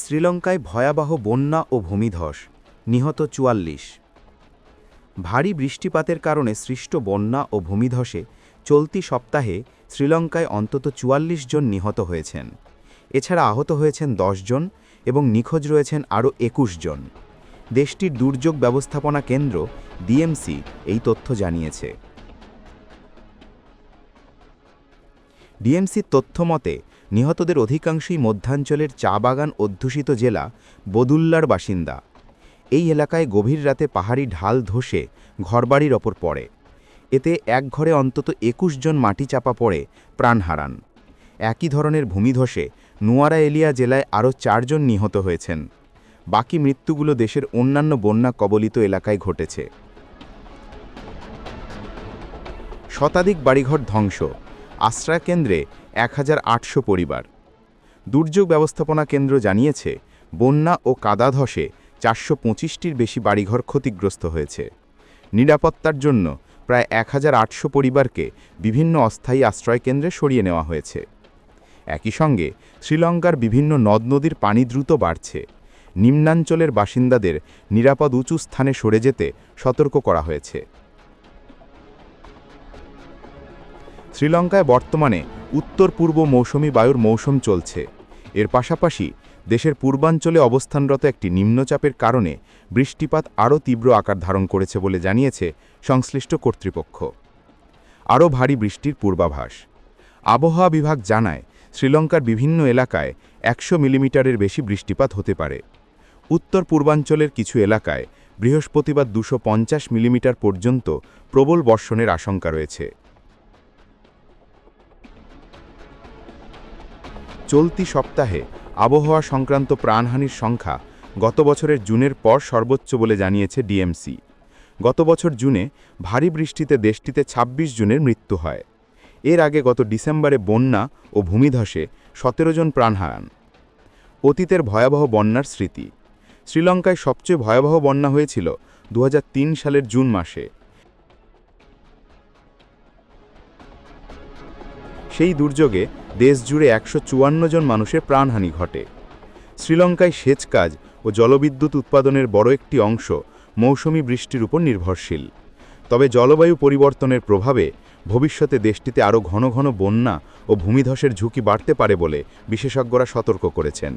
শ্রীলঙ্কায় ভয়াবহ বন্যা ও ভূমিধস, নিহত চুয়াল্লিশ। ভারী বৃষ্টিপাতের কারণে সৃষ্ট বন্যা ও ভূমিধসে চলতি সপ্তাহে শ্রীলঙ্কায় অন্তত চুয়াল্লিশ জন নিহত হয়েছেন। এছাড়া আহত হয়েছেন জন এবং নিখোঁজ রয়েছেন আরও একুশ জন। দেশটির দুর্যোগ ব্যবস্থাপনা কেন্দ্র ডিএমসি এই তথ্য জানিয়েছে। ডিএমসির তথ্য মতে নিহতদের অধিকাংশই মধ্যাঞ্চলের চা বাগান অধ্যুষিত জেলা বদুল্লার বাসিন্দা। এই এলাকায় গভীর রাতে পাহাড়ি ঢাল ধসে ঘরবাড়ির ওপর পড়ে। এতে এক ঘরে অন্তত একুশ জন মাটি চাপা পড়ে, প্রাণ হারান। একই ধরনের ভূমিধসে নুয়ারা এলিয়া জেলায় আরও চারজন নিহত হয়েছেন। বাকি মৃত্যুগুলো দেশের অন্যান্য বন্যা কবলিত এলাকায় ঘটেছে। শতাধিক বাড়িঘর ধ্বংস। আশ্রয়কেন্দ্রে এক হাজার আটশো পরিবার। দুর্যোগ ব্যবস্থাপনা কেন্দ্র জানিয়েছে, বন্যা ও কাদা ধসে চারশো পঁচিশটির বেশি বাড়িঘর ক্ষতিগ্রস্ত হয়েছে। নিরাপত্তার জন্য প্রায় এক হাজার আটশো পরিবারকে বিভিন্ন অস্থায়ী আশ্রয়কেন্দ্রে সরিয়ে নেওয়া হয়েছে। একই সঙ্গে শ্রীলঙ্কার বিভিন্ন নদ নদীর পানি দ্রুত বাড়ছে। নিম্নাঞ্চলের বাসিন্দাদের নিরাপদ উঁচু স্থানে সরে যেতে সতর্ক করা হয়েছে। শ্রীলঙ্কায় বর্তমানে উত্তর পূর্ব মৌসুমি বায়ুর মৌসুম চলছে। এর পাশাপাশি দেশের পূর্বাঞ্চলে অবস্থানরত একটি নিম্নচাপের কারণে বৃষ্টিপাত আরও তীব্র আকার ধারণ করেছে বলে জানিয়েছে সংশ্লিষ্ট কর্তৃপক্ষ। আরও ভারী বৃষ্টির পূর্বাভাস। আবহাওয়া বিভাগ জানায়, শ্রীলঙ্কার বিভিন্ন এলাকায় একশো মিলিমিটারের বেশি বৃষ্টিপাত হতে পারে। উত্তর পূর্বাঞ্চলের কিছু এলাকায় বৃহস্পতিবার দুশো মিলিমিটার পর্যন্ত প্রবল বর্ষণের আশঙ্কা রয়েছে। চলতি সপ্তাহে আবহাওয়া সংক্রান্ত প্রাণহানির সংখ্যা গত বছরের জুনের পর সর্বোচ্চ বলে জানিয়েছে ডিএমসি। গত বছর জুনে ভারী বৃষ্টিতে দেশটিতে ২৬ জনের মৃত্যু হয়। এর আগে গত ডিসেম্বরে বন্যা ও ভূমিধসে সতেরো জন প্রাণ হারান। অতীতের ভয়াবহ বন্যার স্মৃতি। শ্রীলঙ্কায় সবচেয়ে ভয়াবহ বন্যা হয়েছিল দু হাজার তিন সালের জুন মাসে। সেই দুর্যোগে দেশজুড়ে একশো চুয়ান্ন জন মানুষের প্রাণহানি ঘটে। শ্রীলঙ্কায় সেচ কাজ ও জলবিদ্যুৎ উৎপাদনের বড় একটি অংশ মৌসুমি বৃষ্টির উপর নির্ভরশীল। তবে জলবায়ু পরিবর্তনের প্রভাবে ভবিষ্যতে দেশটিতে আরও ঘন ঘন বন্যা ও ভূমিধসের ঝুঁকি বাড়তে পারে বলে বিশেষজ্ঞরা সতর্ক করেছেন।